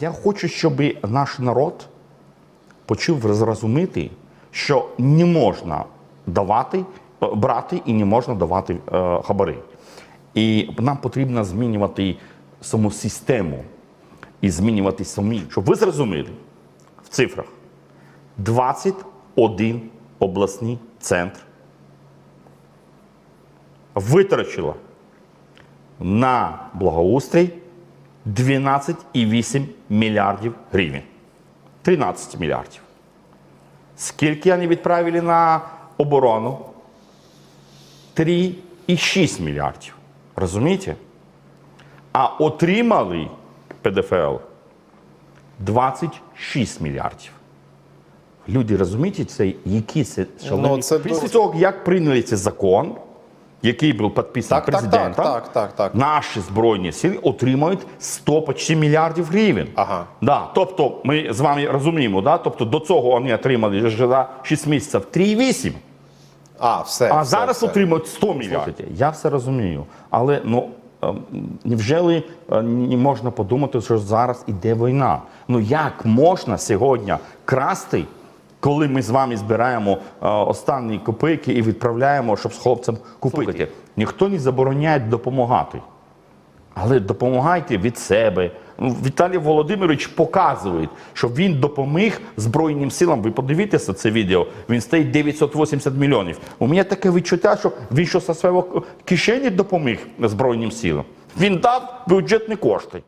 Я хочу, щоб наш народ почув зрозуміти, що не можна давати, е, брати і не можна давати е, хабари. І нам потрібно змінювати саму систему і змінювати самі, щоб ви зрозуміли в цифрах 21 обласний центр витрачило на благоустрій 12,8 мільярдів гривень. 13 мільярдів. Скільки вони відправили на оборону? 3,6 мільярдів. Розумієте? А отримали ПДФЛ 26 мільярдів. Люди розумієте, це які це шалені. Ну, це Після того, як прийняли цей закон, який був підписаний Так, так, так, так, так, так. наші збройні сили отримають 100 почти мільярдів гривень. Ага. Да, тобто ми з вами розуміємо, да? тобто до цього вони отримали вже за 6 місяців 3,8, А, все. а все, зараз все. отримують 100 мільярдів. Я все розумію, але ну. ем, Невже ли е, не можна подумати, що зараз іде війна? Ну як можна сьогодні красти, коли ми з вами збираємо е, останні копійки і відправляємо, щоб з хлопцем купити? Ніхто не забороняє допомагати. Але допомагайте від себе. Ну, Віталій Володимирович показує, що він допоміг Збройним силам. Ви подивіться це відео. Він стоїть 980 мільйонів. У мене таке відчуття, що він що зі свого кишені допоміг Збройним силам. Він дав бюджетні кошти.